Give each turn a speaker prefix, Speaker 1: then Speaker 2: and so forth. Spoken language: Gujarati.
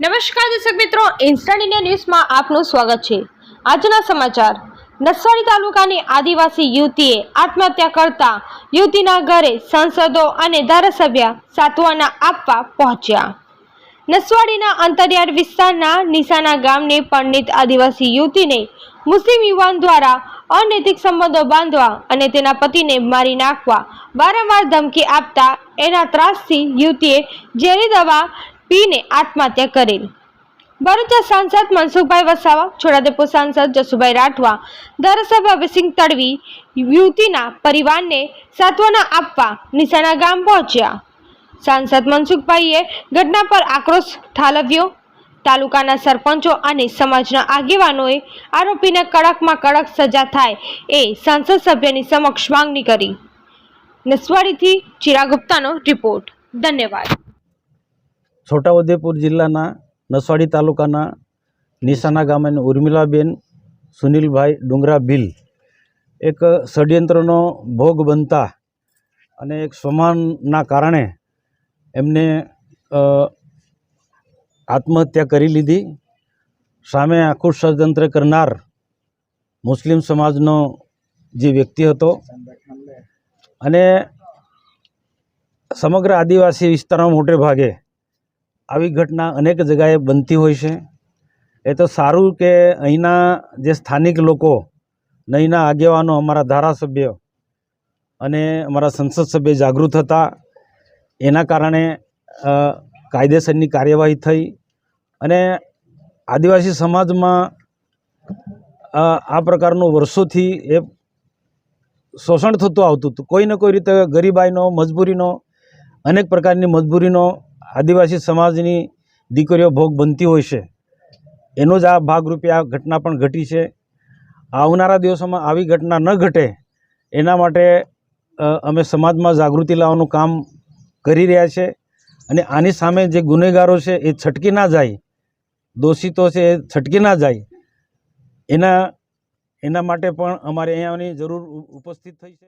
Speaker 1: નમસ્કાર દર્શક મિત્રો ઇન્સ્ટન્ટ ઇન્ડિયા ન્યૂઝમાં આપનું સ્વાગત છે. આજના સમાચાર. નસવાડી તાલુકાની આદિવાસી યુવતીએ આત્મહત્યા કરતા યુવતીના ઘરે સાંસદો અને ધારાસભ્ય સાંત્વના આપવા પહોંચ્યા. નસવાડીના અંતરિયાળ વિસ્તારના નિશાના ગામની પંડિત આદિવાસી યુવતીને મુસ્લિમ યુવાન દ્વારા અનૈતિક સંબંધો બાંધવા અને તેના પતિને મારી નાખવા વારંવાર ધમકી આપતા એના ત્રાસથી યુવતીએ ઝેરી દવા પીને આત્મહત્યા કરેલ. ભરૂચના સાંસદ મનસુખભાઈ વસાવા, છોટાઉદેપુર સાંસદ જસુભાઈ રાઠવા, ધારાસભ્ય વિસિંહ તડવી, યુવતીના પરિવારને સાંત્વના આપવા નિશાના ગામ પહોંચ્યા. સાંસદ મનસુખભાઈએ ઘટના પર આક્રોશ ઠાલવ્યો. તાલુકાના સરપંચો અને સમાજના આગેવાનોએ આરોપીને કડકમાં કડક સજા થાય એ સાંસદ સભ્યની સમક્ષ માંગણી કરી. નસવાડીથી ચિરા ગુપ્તાનો રિપોર્ટ. ધન્યવાદ.
Speaker 2: છોટાઉદેપુર જિલ્લાના નસવાડી તાલુકાના નિશાના ગામે ઉર્મિલાબેન, સુનિલભાઈ ડુંગરા ભીલ એક ષડયંત્રનો ભોગ બનતા અને એક સમાનના કારણે એમને આત્મહત્યા કરી લીધી. સામે આખું ષડયંત્ર કરનાર મુસ્લિમ સમાજનો જે વ્યક્તિ હતો અને સમગ્ર આદિવાસી વિસ્તારમાં મોટે ભાગે આવી ઘટના અનેક જગાએ બનતી હોય છે. એ તો સારું કે અહીંના જે સ્થાનિક લોકો અહીંના આગેવાનો અમારા ધારાસભ્ય અને અમારા સંસદ સભ્ય જાગૃત હતા. એના કારણે કાયદેસરની કાર્યવાહી થઈ અને આદિવાસી સમાજમાં આ પ્રકારનું વર્ષોથી એ શોષણ થતું આવતું હતું. કોઈ ને કોઈ રીતે ગરીબાઈનો, મજબૂરીનો, અનેક પ્રકારની મજબૂરીનો આદિવાસી સમાજની દીકરીઓ ભોગ બનતી હોય છે. એનો જ આ ભાગરૂપે આ ઘટના પણ ઘટી છે. આવનારા દિવસોમાં આવી ઘટના ન ઘટે એના માટે અમે સમાજમાં જાગૃતિ લાવવાનું કામ કરી રહ્યા છે અને આની સામે જે ગુનેગારો છે એ છટકી ના જાય, દોષિતો છે એ છટકી ના જાય, એના એના માટે પણ અમારે અહીંયાની જરૂર ઉપસ્થિત થઈ છે.